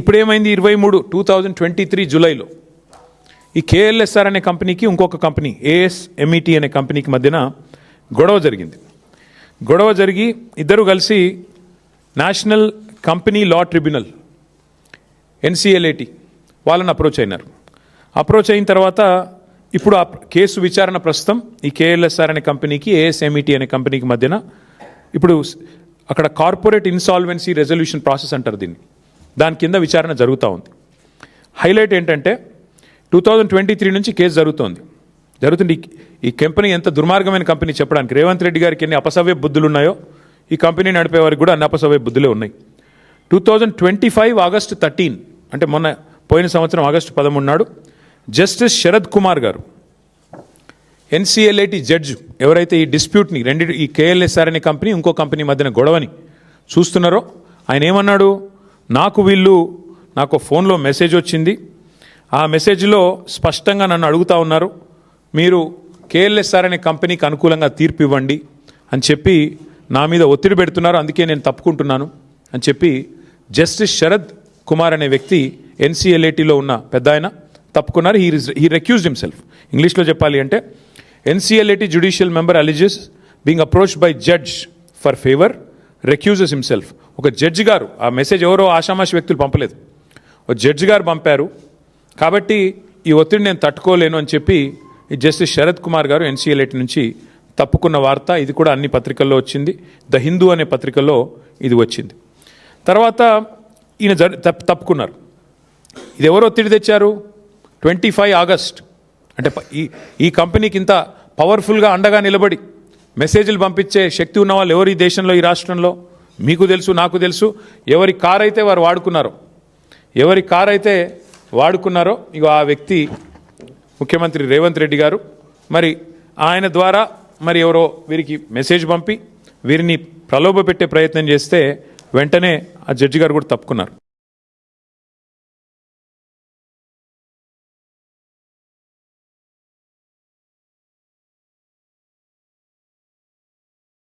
ఇప్పుడేమైంది ఇరవై మూడు two thousand twenty three జూలైలో. ఈ కేఎల్ఎస్ఆర్ అనే కంపెనీకి ఇంకొక కంపెనీ ఏఎస్ ఎంఈటీ అనే కంపెనీకి మధ్యన గొడవ జరిగింది. గొడవ జరిగి ఇద్దరు కలిసి national company law tribunal NCLAT వాళ్ళని అప్రోచ్ అయినారు. అప్రోచ్ అయిన తర్వాత ఇప్పుడు ఆ కేసు విచారణ ప్రస్తుతం ఈ కేఎల్ఎస్ఆర్ అనే కంపెనీకి ఏఎస్ఎంఈటీ అనే కంపెనీకి మధ్యన. ఇప్పుడు అక్కడ కార్పొరేట్ ఇన్సాల్వెన్సీ రెజల్యూషన్ ప్రాసెస్ అంటారు దీన్ని. దాని కింద విచారణ జరుగుతూ ఉంది. హైలైట్ ఏంటంటే టూ థౌజండ్ ట్వంటీ త్రీ నుంచి కేసు జరుగుతోంది. జరుగుతుంది. ఈ- కంపెనీ ఎంత దుర్మార్గమైన కంపెనీ చెప్పడానికి రేవంత్ రెడ్డి గారికి ఎన్ని అపసవ్య బుద్ధులు ఉన్నాయో ఈ కంపెనీ నడిపే వారికి కూడా అన్ని అపసవ్య బుద్ధులే ఉన్నాయి. Two thousand twenty five August thirteen అంటే మొన్న పోయిన సంవత్సరం ఆగస్టు పదమూడు నాడు జస్టిస్ శరద్ కుమార్ గారు ఎన్సీఎల్ఐటి జడ్జ్ ఎవరైతే ఈ డిస్ప్యూట్ని రెండు ఈ కేఎల్ఎస్ఆర్ అనే కంపెనీ ఇంకో కంపెనీ మధ్యన గొడవని చూస్తున్నారో ఆయన ఏమన్నాడు? నాకు వీళ్ళు నాకు ఫోన్లో మెసేజ్ వచ్చింది. ఆ మెసేజ్లో స్పష్టంగా నన్ను అడుగుతా ఉన్నారు మీరు కేఎల్ఎస్ఆర్ అనే కంపెనీకి అనుకూలంగా తీర్పు ఇవ్వండి అని చెప్పి నా మీద ఒత్తిడి పెడుతున్నారు అందుకే నేను తప్పుకుంటున్నాను అని చెప్పి జస్టిస్ శరద్ కుమార్ అనే వ్యక్తి ఎన్సీఎల్ఏటీలో ఉన్న పెద్ద ఆయన తప్పుకున్నారు. హీ హీ రెక్యూజ్డ్ హిమ్సెల్ఫ్ ఇంగ్లీష్లో చెప్పాలి అంటే NCLAT judicial member alleges being approach by judge for favour. Recuses himself ఒక జడ్జి గారు ఆ మెసేజ్ ఎవరో ఆషామాషి వ్యక్తులు పంపలేదు. ఒక జడ్జి గారు పంపారు. కాబట్టి ఈ ఒత్తిడి నేను తట్టుకోలేను అని చెప్పి జస్టిస్ శరత్ కుమార్ గారు ఎన్సీఎల్ఏటి నుంచి తప్పుకున్న వార్త ఇది కూడా అన్ని పత్రికల్లో వచ్చింది. ద హిందూ అనే పత్రికలో ఇది వచ్చింది. తర్వాత ఈయన జరి తప్పు తప్పుకున్నారు. ఇది ఎవరు ఒత్తిడి తెచ్చారు? Twenty five August. అంటే ఈ ఈ కంపెనీకి ఇంత పవర్ఫుల్గా అండగా నిలబడి మెసేజ్లు పంపించే శక్తి ఉన్న వాళ్ళు ఎవరు ఈ దేశంలో ఈ రాష్ట్రంలో? మీకు తెలుసు నాకు తెలుసు. ఎవరి కార్ అయితే వారు వాడుకున్నారో ఎవరి కార్ అయితే వాడుకున్నారో ఇక ఆ వ్యక్తి ముఖ్యమంత్రి రేవంత్ రెడ్డి గారు మరి ఆయన ద్వారా మరి ఎవరో వీరికి మెసేజ్ పంపి వీరిని ప్రలోభ పెట్టే ప్రయత్నం చేస్తే వెంటనే ఆ జడ్జి గారు కూడా తప్పుకున్నారు.